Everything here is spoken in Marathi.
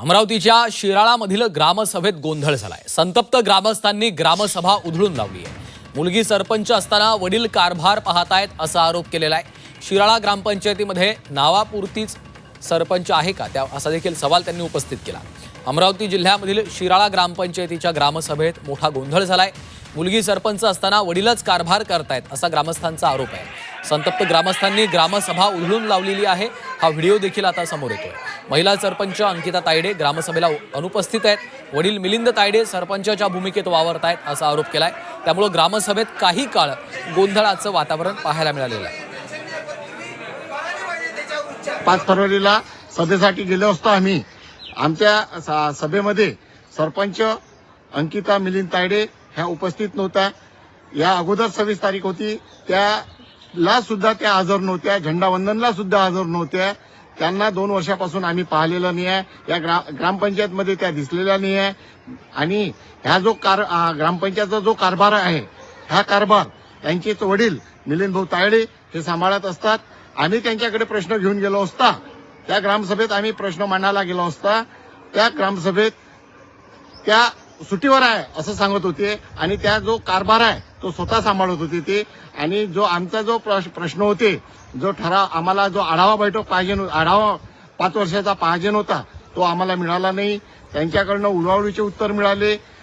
अमरावतीच्या शिराळामधील ग्रामसभेत गोंधळ झालाय. संतप्त ग्रामस्थांनी ग्रामसभा उधळून लावली आहे. मुलगी सरपंच असताना वडील कारभार पाहतायत असा आरोप केलेला आहे. शिराळा ग्रामपंचायतीमध्ये नावापुरतीच सरपंच आहे का? त्या असा देखील सवाल त्यांनी उपस्थित केला. अमरावती जिल्ह्यामधील शिराळा ग्रामपंचायतीच्या ग्रामसभेत मोठा गोंधळ झालाय. मुलगी सरपंच असताना वडीलच कारभार करतायत असा ग्रामस्थांचा आरोप आहे. संतप्त ग्रामस्थांनी ग्रामसभा उधळून लावलेली आहे. हा व्हिडिओ देखील आता समोर येतोय. महिला सरपंच अंकिता तायडे ग्रामसभेला अनुपस्थित आहेत. वडील मिलिंद तायडे सरपंचाच्या भूमिकेत वावरत आहेत असा आरोप केलाय. त्यामुळे ग्रामसभेत काही काळ गोंधळाचं वातावरण पाहायला मिळालेलं आहे. पाच फरवरीला सभेसाठी गेलो असतो आम्ही. आमच्या सभेमध्ये सरपंच अंकिता मिलिंद तायडे ह्या उपस्थित नव्हत्या. या अगोदर सव्वीस तारीख होती. त्या ला सुद्धा त्या हजर नव्हत्या झेंडावंदनला सुद्धा हजर नव्हत्या. त्यांना दोन वर्षापासून आम्ही पाहिलेलं नाही आहे. या ग्रा ग्रामपंचायतमध्ये त्या दिसलेल्या नाही आहे. आणि ह्या जो कार ग्रामपंचायतचा जो कारभार आहे हा कारभार त्यांचेच वडील मिलिंद भाऊ तायडे हे सांभाळत असतात. आम्ही त्यांच्याकडे प्रश्न घेऊन गेलो असता त्या ग्रामसभेत आम्ही प्रश्न मांडायला गेलो असता त्या ग्रामसभेत त्या सुट्टीवर आहे असं सांगत होते. आणि त्या जो कारभार आहे तो स्वतः सांभाळत होते ते. आणि जो आमचा जो प्रश- प्रश्न होते जो ठराव आम्हाला जो आढावा बैठक पाहिजे आढावा पाच वर्षाचा पाहिजे होता तो आम्हाला मिळाला नाही. त्यांच्याकडनं उडवाउडीचे उत्तर मिळाले.